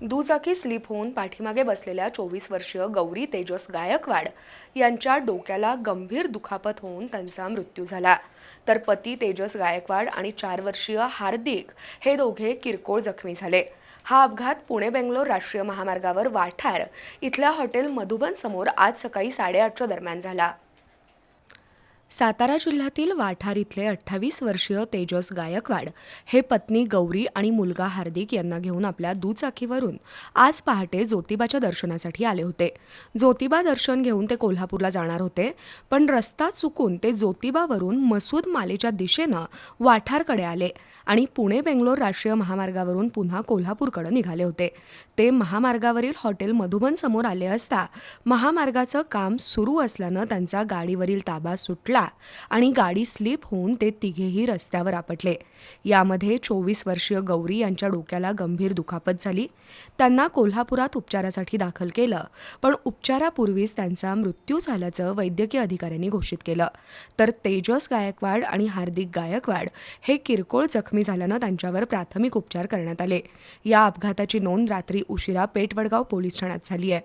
दुचाकी स्लिप होऊन पाठीमागे बसलेल्या चोवीस वर्षीय गौरी तेजस गायकवाड यांच्या डोक्याला गंभीर दुखापत होऊन त्यांचा मृत्यू झाला. तर पती तेजस गायकवाड आणि चार वर्षीय हार्दिक हे दोघे किरकोळ जखमी झाले. हा अपघात पुणे बेंगलोर राष्ट्रीय महामार्गावर वाठार इथल्या हॉटेल मधुबन समोर आज सकाळी साडेआठच्या दरम्यान झाला. सातारा जिल्ह्यातील वाठार इथले अठ्ठावीस वर्षीय तेजस गायकवाड हे पत्नी गौरी आणि मुलगा हार्दिक यांना घेऊन आपल्या दुचाकीवरून आज पहाटे ज्योतिबाच्या दर्शनासाठी आले होते. ज्योतिबा दर्शन घेऊन ते कोल्हापूरला जाणार होते पण रस्ता चुकून ते ज्योतिबावरून मसूद मालेच्या दिशेनं वाठारकडे आले आणि पुणे बेंगलोर राष्ट्रीय महामार्गावरून पुन्हा कोल्हापूरकडे निघाले होते. ते महामार्गावरील हॉटेल मधुबन समोर आले असता महामार्गाचं काम सुरू असल्यानं त्यांचा गाडीवरील ताबा सुटला. आणि गाडी स्लिप होऊन ते तिघेही रस्त्यावर आपटले. यामध्ये चोवीस वर्षीय गौरी यांच्या डोक्याला गंभीर दुखापत झाली. त्यांना कोल्हापुरात उपचारासाठी दाखल केलं पण उपचारापूर्वीच त्यांचा मृत्यू झाल्याचं वैद्यकीय अधिकाऱ्यांनी घोषित केलं. तर तेजस गायकवाड आणि हार्दिक गायकवाड हे किरकोळ जखमी झाल्यानं त्यांच्यावर प्राथमिक उपचार करण्यात आले. या अपघाताची नोंद रात्री उशिरा पेटवडगाव पोलीस ठाण्यात झाली आहे